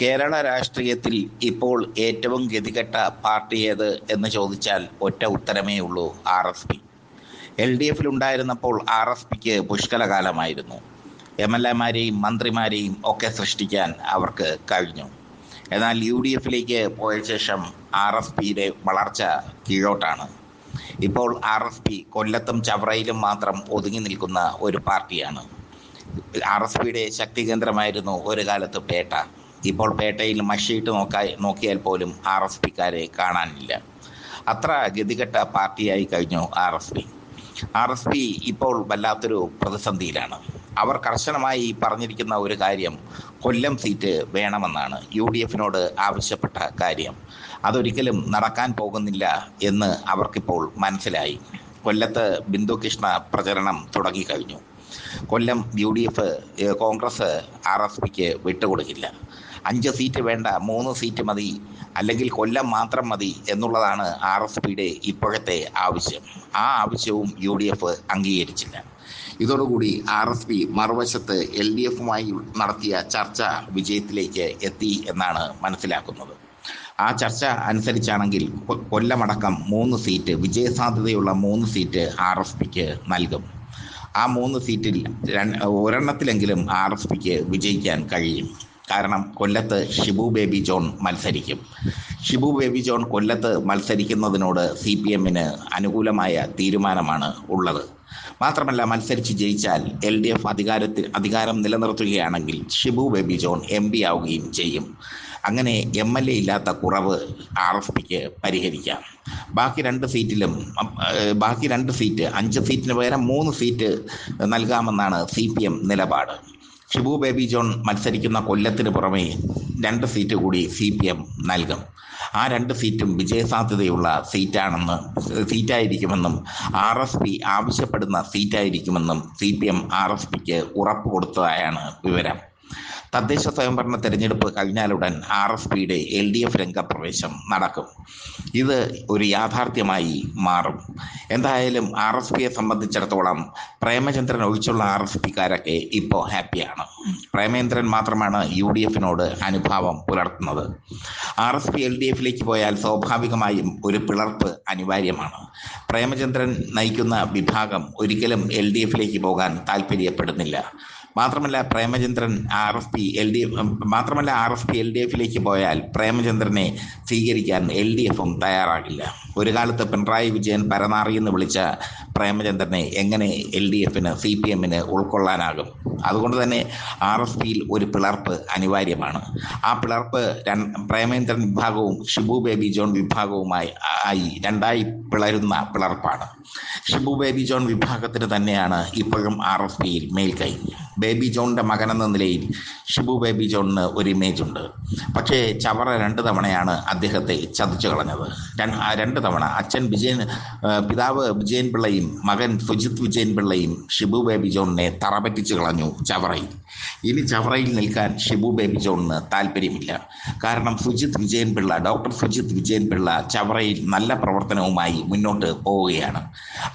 കേരള രാഷ്ട്രീയത്തിൽ ഇപ്പോൾ ഏറ്റവും ഗതികെട്ട പാർട്ടി ഏത് എന്ന് ചോദിച്ചാൽ ഒറ്റ ഉത്തരമേ ഉള്ളൂ R S P. L D എഫിൽ ഉണ്ടായിരുന്നപ്പോൾ ആർ എസ് പിക്ക് പുഷ്കലകാലമായിരുന്നു. എം എൽ എമാരെയും മന്ത്രിമാരെയും ഒക്കെ സൃഷ്ടിക്കാൻ അവർക്ക് കഴിഞ്ഞു. എന്നാൽ യു ഡി എഫിലേക്ക് പോയ ശേഷം ആർ എസ് പിയുടെ വളർച്ച കീഴോട്ടാണ്. ഇപ്പോൾ ആർ എസ് പി കൊല്ലത്തും ചവറയിലും മാത്രം ഒതുങ്ങി നിൽക്കുന്ന ഒരു പാർട്ടിയാണ്. ആർ എസ് പിയുടെ ശക്തി കേന്ദ്രമായിരുന്നു ഒരു കാലത്ത് പേട്ട. ഇപ്പോൾ പേട്ടയിൽ മഷിയിട്ട് നോക്കാ നോക്കിയാൽ പോലും ആർ എസ് പിക്കാരെ കാണാനില്ല. അത്ര ഗതികെട്ട പാർട്ടിയായി കഴിഞ്ഞു R S P. R S P ഇപ്പോൾ വല്ലാത്തൊരു പ്രതിസന്ധിയിലാണ്. അവർ കർശനമായി പറഞ്ഞിരിക്കുന്ന ഒരു കാര്യം കൊല്ലം സീറ്റ് വേണമെന്നാണ് യു ഡി എഫിനോട് ആവശ്യപ്പെട്ട കാര്യം. അതൊരിക്കലും നടക്കാൻ പോകുന്നില്ല എന്ന് അവർക്കിപ്പോൾ മനസ്സിലായി. കൊല്ലത്ത് ബിന്ദു കൃഷ്ണ പ്രചരണം തുടങ്ങിക്കഴിഞ്ഞു Kollam U D F Congress R S പിക്ക് വിട്ടുകൊടുക്കില്ല. അഞ്ച് സീറ്റ് വേണ്ട മൂന്ന് സീറ്റ് മതി അല്ലെങ്കിൽ കൊല്ലം മാത്രം മതി എന്നുള്ളതാണ് ആർ എസ് പിയുടെ ഇപ്പോഴത്തെ ആവശ്യം. ആ ആവശ്യവും യു ഡി എഫ് അംഗീകരിച്ചില്ല. ഇതോടുകൂടി ആർ എസ് പി മറുവശത്ത് എൽ ഡി എഫുമായി നടത്തിയ ചർച്ച വിജയത്തിലേക്ക് എത്തി എന്നാണ് മനസ്സിലാക്കുന്നത്. ആ ചർച്ച അനുസരിച്ചാണെങ്കിൽ കൊല്ലമടക്കം മൂന്ന് സീറ്റ് വിജയസാധ്യതയുള്ള മൂന്ന് സീറ്റ് ആർ എസ് പിക്ക് നൽകും. ആ മൂന്ന് സീറ്റിൽ ഒരെണ്ണത്തിലെങ്കിലും ആർ എസ് പിക്ക് വിജയിക്കാൻ കഴിയും. കാരണം കൊല്ലത്ത് ഷിബു ബേബി ജോൺ മത്സരിക്കും. ഷിബു ബേബി ജോൺ കൊല്ലത്ത് മത്സരിക്കുന്നതിനോട് സി പി എമ്മിന് അനുകൂലമായ തീരുമാനമാണ് ഉള്ളത്. മാത്രമല്ല മത്സരിച്ച് ജയിച്ചാൽ എൽ ഡി എഫ് അധികാരത്തിൽ അധികാരം നിലനിർത്തുകയാണെങ്കിൽ ഷിബു ബേബി ജോൺ എം പി ആവുകയും ചെയ്യും. അങ്ങനെ എം എൽ എ ഇല്ലാത്ത കുറവ് ആർ എസ് പിക്ക് പരിഹരിക്കാം. ബാക്കി രണ്ട് സീറ്റിലും ബാക്കി രണ്ട് സീറ്റ് അഞ്ച് സീറ്റിന് പകരം മൂന്ന് സീറ്റ് നൽകാമെന്നാണ് സി പി എം നിലപാട്. ഷിബു ബേബി ജോൺ മത്സരിക്കുന്ന കൊല്ലത്തിന് പുറമെ രണ്ട് സീറ്റ് കൂടി സി പി എം നൽകും. ആ രണ്ട് സീറ്റും വിജയസാധ്യതയുള്ള സീറ്റാണെന്ന് സീറ്റായിരിക്കുമെന്നും ആർ എസ് പി ആവശ്യപ്പെടുന്ന സീറ്റായിരിക്കുമെന്നും C P M R S പിക്ക് ഉറപ്പ് കൊടുത്തതായാണ് വിവരം. തദ്ദേശ സ്വയംഭരണ തെരഞ്ഞെടുപ്പ് കഴിഞ്ഞാലുടൻ ആർ എസ് പിയുടെ എൽ ഡി എഫ് രംഗപ്രവേശം നടക്കും. ഇത് ഒരു യാഥാർത്ഥ്യമായി മാറും. എന്തായാലും ആർ എസ് പിയെ സംബന്ധിച്ചിടത്തോളം പ്രേമചന്ദ്രൻ ഒഴിച്ചുള്ള ആർ എസ് പിക്കാരൊക്കെ ഇപ്പോൾ ഹാപ്പിയാണ്. പ്രേമേന്ദ്രൻ മാത്രമാണ് യു ഡി എഫിനോട് അനുഭാവം പുലർത്തുന്നത്. R S P L D എഫിലേക്ക് പോയാൽ സ്വാഭാവികമായും ഒരു പിളർപ്പ് അനിവാര്യമാണ്. പ്രേമചന്ദ്രൻ നയിക്കുന്ന വിഭാഗം ഒരിക്കലും എൽ ഡി എഫിലേക്ക് പോകാൻ താല്പര്യപ്പെടുന്നില്ല മാത്രമല്ല Premachandran R F P L D F മാത്രമല്ല R F P L D എഫിലേക്ക് പോയാൽ പ്രേമചന്ദ്രനെ സ്വീകരിക്കാൻ എൽ ഡി എഫും തയ്യാറാകില്ല. ഒരു കാലത്ത് പിണറായി വിജയൻ പരനാറി എന്ന് വിളിച്ച പ്രേമചന്ദ്രനെ എങ്ങനെ എൽ ഡി എഫിന് സി പി എമ്മിന് ഉൾക്കൊള്ളാനാകും? അതുകൊണ്ട് തന്നെ ആർ എസ് പിയിൽ ഒരു പിളർപ്പ് അനിവാര്യമാണ്. ആ പിളർപ്പ് പ്രേമേന്ദ്രൻ വിഭാഗവും ഷിബു ബേബി ജോൺ വിഭാഗവുമായി ആയി രണ്ടായി പിളരുന്ന പിളർപ്പാണ്. ഷിബു ബേബി ജോൺ വിഭാഗത്തിന് തന്നെയാണ് ഇപ്പോഴും ആർ എസ് പിയിൽ മേൽക്കൈ. ബേബി ജോണിന്റെ മകനെന്ന നിലയിൽ ഷിബു ബേബി ജോണിന് ഒരു ഇമേജ് ഉണ്ട്. പക്ഷേ ചവറ രണ്ട് തവണയാണ് അദ്ദേഹത്തെ ചതിച്ചു കളഞ്ഞത്. രണ്ട് അച്ഛൻ വിജയൻ പിതാവ് വിജയൻ പിള്ളയും മകൻ സുജിത് വിജയൻ പിള്ളയും ഷിബു ബേബി ജോണിനെ തറപറ്റിച്ചു കളഞ്ഞു ചവറയിൽ. ഇനി ചവറയിൽ നിൽക്കാൻ ഷിബു ബേബി ജോണിന് താല്പര്യമില്ല. കാരണം സുജിത് വിജയൻ പിള്ള ഡോക്ടർ സുജിത് വിജയൻ പിള്ള ചവറയിൽ നല്ല പ്രവർത്തനവുമായി മുന്നോട്ട് പോവുകയാണ്.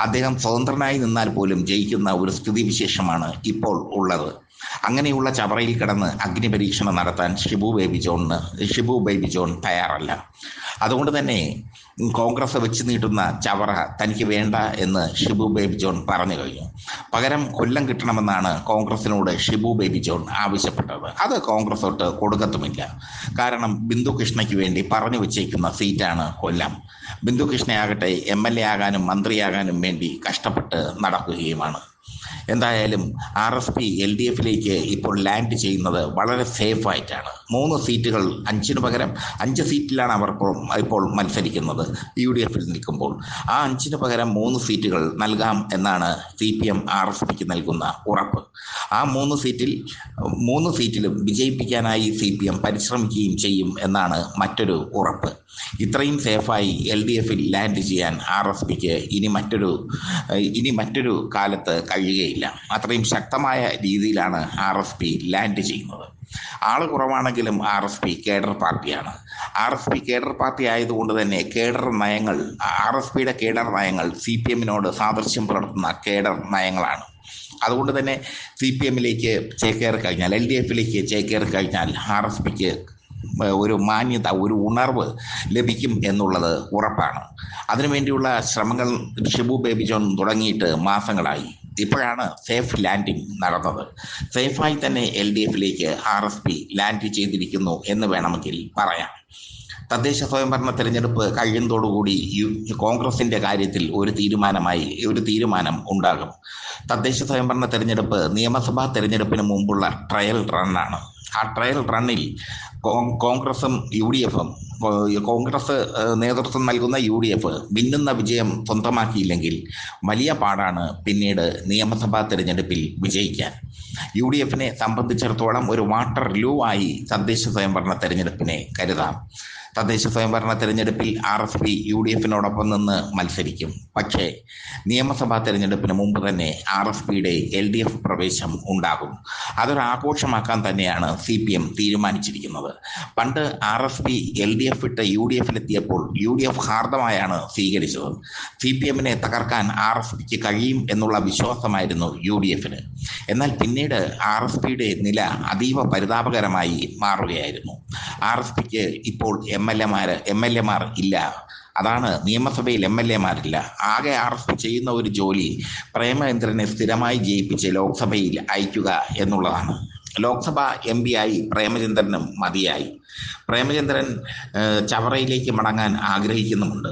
അദ്ദേഹം സ്വതന്ത്രനായി നിന്നാൽ പോലും ജയിക്കുന്ന ഒരു സ്ഥിതിവിശേഷമാണ് ഇപ്പോൾ ഉള്ളത്. അങ്ങനെയുള്ള ചവറയിൽ കിടന്ന് അഗ്നിപരീക്ഷണം നടത്താൻ ഷിബു ബേബി ജോണിന് ഷിബു ബേബി ജോൺ തയ്യാറല്ല. അതുകൊണ്ട് തന്നെ കോൺഗ്രസ് വെച്ച് നീട്ടുന്ന ചവറ തനിക്ക് വേണ്ട എന്ന് ഷിബു ബേബി ജോൺ പറഞ്ഞു കഴിഞ്ഞു. പകരം കൊല്ലം കിട്ടണമെന്നാണ് കോൺഗ്രസിനോട് ഷിബു ബേബി ജോൺ ആവശ്യപ്പെട്ടത്. അത് കോൺഗ്രസ് തൊട്ട് കൊടുക്കത്തുമില്ല. കാരണം ബിന്ദു കൃഷ്ണയ്ക്ക് വേണ്ടി പറഞ്ഞു വെച്ചേക്കുന്ന സീറ്റാണ് കൊല്ലം. ബിന്ദു കൃഷ്ണയാകട്ടെ എം എൽ എ ആകാനും മന്ത്രിയാകാനും വേണ്ടി കഷ്ടപ്പെട്ട് നടക്കുകയുമാണ്. എന്തായാലും R S P L D എഫിലേക്ക് ഇപ്പോൾ ലാൻഡ് ചെയ്യുന്നത് വളരെ സേഫ് ആയിട്ടാണ്. മൂന്ന് സീറ്റുകൾ അഞ്ചിന് പകരം അഞ്ച് സീറ്റിലാണ് അവർ ഇപ്പോൾ മത്സരിക്കുന്നത് യു ഡി എഫിൽ നിൽക്കുമ്പോൾ. ആ അഞ്ചിന് പകരം മൂന്ന് സീറ്റുകൾ നൽകാം എന്നാണ് C P M R S പിക്ക് നൽകുന്ന ഉറപ്പ്. ആ മൂന്ന് സീറ്റിൽ മൂന്ന് സീറ്റിലും വിജയിപ്പിക്കാനായി സി പി എം പരിശ്രമിക്കുകയും ചെയ്യും എന്നാണ് മറ്റൊരു ഉറപ്പ്. ഇത്രയും സേഫായി എൽ ഡി എഫിൽ ലാൻഡ് ചെയ്യാൻ ആർ എസ് പിക്ക് ഇനി മറ്റൊരു ഇനി മറ്റൊരു കാലത്ത് കഴിയുകയില്ല. അത്രയും ശക്തമായ രീതിയിലാണ് ആർ എസ് പി ലാൻഡ് ചെയ്യുന്നത്. ആൾ കുറവാണെങ്കിലും ആർ എസ് പി കേഡർ പാർട്ടിയാണ്. R S P cadre party ആയതുകൊണ്ട് തന്നെ കേഡർ നയങ്ങൾ ആർ എസ് പിയുടെ കേഡർ നയങ്ങൾ സി പി എമ്മിനോട് സാദൃശ്യം പുലർത്തുന്ന കേഡർ നയങ്ങളാണ്. അതുകൊണ്ട് തന്നെ സി പി എമ്മിലേക്ക് ചേക്കേറി കഴിഞ്ഞാൽ എൽ ഡി എഫിലേക്ക് ചേക്കേറി കഴിഞ്ഞാൽ ആർ എസ് പിക്ക് ഒരു മാന്യത ഒരു ഉണർവ് ലഭിക്കും എന്നുള്ളത് ഉറപ്പാണ്. അതിനുവേണ്ടിയുള്ള ശ്രമങ്ങൾ ഷിബു ബേബി ജോൺ തുടങ്ങിയിട്ട് മാസങ്ങളായി. ഇപ്പോഴാണ് സേഫ് ലാൻഡിംഗ് നടന്നത്. സേഫായി തന്നെ എൽ ഡി എഫിലേക്ക് ആർ എസ് പി ലാൻഡ് ചെയ്തിരിക്കുന്നു എന്ന് വേണമെങ്കിൽ പറയാം. തദ്ദേശ സ്വയംഭരണ തെരഞ്ഞെടുപ്പ് കഴിയുന്നതോടുകൂടി കോൺഗ്രസിന്റെ കാര്യത്തിൽ ഒരു തീരുമാനമായി ഒരു തീരുമാനം ഉണ്ടാകും. തദ്ദേശ സ്വയംഭരണ തെരഞ്ഞെടുപ്പ് നിയമസഭാ തെരഞ്ഞെടുപ്പിന് മുമ്പുള്ള ട്രയൽ റണ്ണാണ്. ആ ട്രയൽ റണ്ണിൽ കോൺഗ്രസും യു ഡി എഫും കോൺഗ്രസ് നേതൃത്വം നൽകുന്ന യു ഡി എഫ് മിന്നുന്ന വിജയം സ്വന്തമാക്കിയില്ലെങ്കിൽ വലിയ പാടാണ് പിന്നീട് നിയമസഭാ തെരഞ്ഞെടുപ്പിൽ വിജയിക്കാൻ. യു ഡി എഫിനെ സംബന്ധിച്ചിടത്തോളം ഒരു വാട്ടർ ലൂ ആയി തദ്ദേശ സ്വയംഭരണ തെരഞ്ഞെടുപ്പിനെ കരുതാം. തദ്ദേശ സ്വയംഭരണ തെരഞ്ഞെടുപ്പിൽ R S P U D എഫിനോടൊപ്പം നിന്ന് മത്സരിക്കും. പക്ഷേ നിയമസഭാ തെരഞ്ഞെടുപ്പിന് മുമ്പ് തന്നെ ആർ എസ് പിയുടെ എൽ ഡി എഫ് പ്രവേശം ഉണ്ടാകും. അതൊരു ആഘോഷമാക്കാൻ തന്നെയാണ് സി പി എം തീരുമാനിച്ചിരിക്കുന്നത്. പണ്ട് R S P L D F ഇട്ട് യു ഡി എഫിലെത്തിയപ്പോൾ യു ഡി എഫ് ഹാർദമായാണ് സ്വീകരിച്ചത്. സി പി എമ്മിനെ തകർക്കാൻ ആർ എസ് പിക്ക് കഴിയും എന്നുള്ള വിശ്വാസമായിരുന്നു യു ഡി എഫിന്. എന്നാൽ പിന്നീട് ആർ എസ് പിയുടെ നില അതീവ പരിതാപകരമായി മാറുകയായിരുന്നു. ആർ എസ് പിക്ക് ഇപ്പോൾ എം എൽ എമാർ എം എൽ എമാർ ഇല്ല. അതാണ് നിയമസഭയിൽ എം എൽ എമാരില്ല. ആകെ ആർ എസ് പി ചെയ്യുന്ന ഒരു ജോലി പ്രേമചന്ദ്രനെ സ്ഥിരമായി ജയിപ്പിച്ച് ലോക്സഭയിൽ അയക്കുക എന്നുള്ളതാണ്. ലോക്സഭ എം ആയി പ്രേമചന്ദ്രനും മതിയായി. പ്രേമചന്ദ്രൻ ചവറയിലേക്ക് മടങ്ങാൻ ആഗ്രഹിക്കുന്നുമുണ്ട്.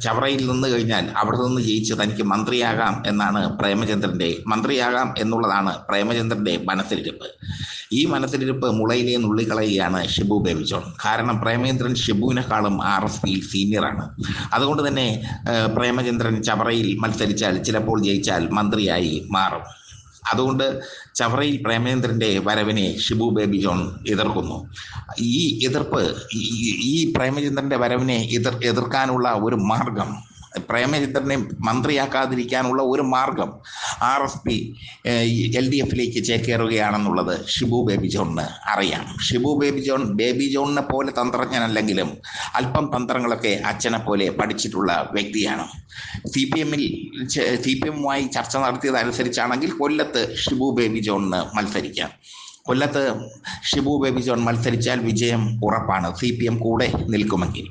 ചവറയിൽ നിന്ന് കഴിഞ്ഞാൽ അവിടെ നിന്ന് ജയിച്ച് തനിക്ക് മന്ത്രിയാകാം എന്നാണ് പ്രേമചന്ദ്രന്റെ മന്ത്രിയാകാം എന്നുള്ളതാണ് പ്രേമചന്ദ്രന്റെ മനസ്സിലിരിപ്പ്. ഈ മനസ്സിലിരിപ്പ് മുളയിലെ നുള്ളിക്കളയുകയാണ് ഷിബു ബേബിജോൺ കാരണം പ്രേമചന്ദ്രൻ ഷിബുവിനെക്കാളും ആർ എസ് പിയിൽ സീനിയറാണ്. അതുകൊണ്ട് തന്നെ പ്രേമചന്ദ്രൻ ചവറയിൽ മത്സരിച്ചാൽ ചിലപ്പോൾ ജയിച്ചാൽ മന്ത്രിയായി മാറും. അതുകൊണ്ട് ചവറയിൽ പ്രേമചന്ദ്രന്റെ വരവിനെ ഷിബു ബേബി ജോൺ എതിർക്കുന്നു. ഈ എതിർപ്പ് ഈ പ്രേമചന്ദ്രന്റെ വരവിനെ എതിർ എതിർക്കാനുള്ള ഒരു മാർഗം പ്രേമചന്ദ്രനെ മന്ത്രിയാക്കാതിരിക്കാനുള്ള ഒരു മാർഗം R S P L D എഫിലേക്ക് ചേക്കേറുകയാണെന്നുള്ളത് ഷിബു ബേബി ജോണിന് അറിയാം. ഷിബു ബേബി ജോൺ ബേബി ജോണിനെ പോലെ തന്ത്രജ്ഞനല്ലെങ്കിലും അല്പം തന്ത്രങ്ങളൊക്കെ അച്ഛനെ പോലെ പഠിച്ചിട്ടുള്ള വ്യക്തിയാണ്. സി പി എമ്മിൽ സി പി എമ്മുമായി ചർച്ച നടത്തിയതനുസരിച്ചാണെങ്കിൽ കൊല്ലത്ത് ഷിബു ബേബി ജോണിന് മത്സരിക്കാം. കൊല്ലത്ത് ഷിബു ബേബി ജോൺ മത്സരിച്ചാൽ വിജയം ഉറപ്പാണ്. സി പി എം കൂടെ നിൽക്കുമെങ്കിൽ.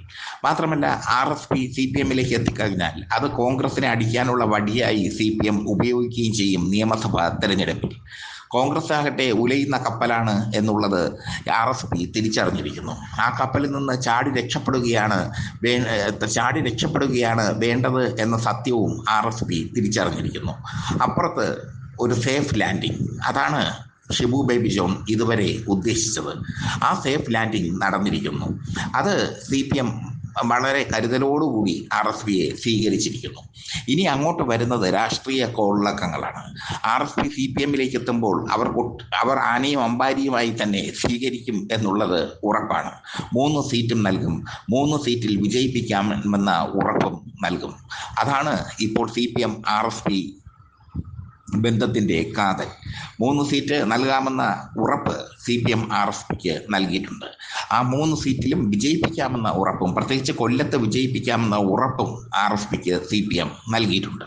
മാത്രമല്ല R S P C P എമ്മിലേക്ക് എത്തിക്കഴിഞ്ഞാൽ അത് കോൺഗ്രസിനെ അടിക്കാനുള്ള വടിയായി സി പി എം ഉപയോഗിക്കുകയും ചെയ്യും നിയമസഭാ തെരഞ്ഞെടുപ്പിൽ. കോൺഗ്രസ് ആകട്ടെ ഉലയുന്ന കപ്പലാണ് എന്നുള്ളത് ആർ എസ് പി തിരിച്ചറിഞ്ഞിരിക്കുന്നു. ആ കപ്പലിൽ നിന്ന് ചാടി രക്ഷപ്പെടുകയാണ് ചാടി രക്ഷപ്പെടുകയാണ് വേണ്ടത് എന്ന സത്യവും ആർ എസ് പി തിരിച്ചറിഞ്ഞിരിക്കുന്നു. അപ്പുറത്ത് ഒരു സേഫ് ലാൻഡിംഗ് അതാണ് ഷിബു ബേബി ജോൺ ഇതുവരെ ഉദ്ദേശിച്ചത്. ആ സേഫ് ലാൻഡിംഗ് നടന്നിരിക്കുന്നു. അത് സി പി എം വളരെ കരുതലോടുകൂടി ആർ എസ് പിയെ സ്വീകരിച്ചിരിക്കുന്നു. ഇനി അങ്ങോട്ട് വരുന്നത് രാഷ്ട്രീയ കോളിളക്കങ്ങളാണ്. R S P C P എമ്മിലേക്ക് എത്തുമ്പോൾ അവർ അവർ ആനയും അമ്പാരിയുമായി തന്നെ സ്വീകരിക്കും എന്നുള്ളത് ഉറപ്പാണ്. മൂന്ന് സീറ്റും നൽകും. മൂന്ന് സീറ്റിൽ വിജയിപ്പിക്കാമെന്ന ഉറപ്പും നൽകും. അതാണ് ഇപ്പോൾ C P M R S P ബന്ധത്തിന്റെ കാതൽ. മൂന്ന് സീറ്റ് നൽകാമെന്ന ഉറപ്പ് C P M R S പിക്ക് നൽകിയിട്ടുണ്ട്. ആ മൂന്ന് സീറ്റിലും വിജയിപ്പിക്കാമെന്ന ഉറപ്പും പ്രത്യേകിച്ച് കൊല്ലത്ത് വിജയിപ്പിക്കാമെന്ന ഉറപ്പും ആർ എസ് പിക്ക് സി പി എം നൽകിയിട്ടുണ്ട്.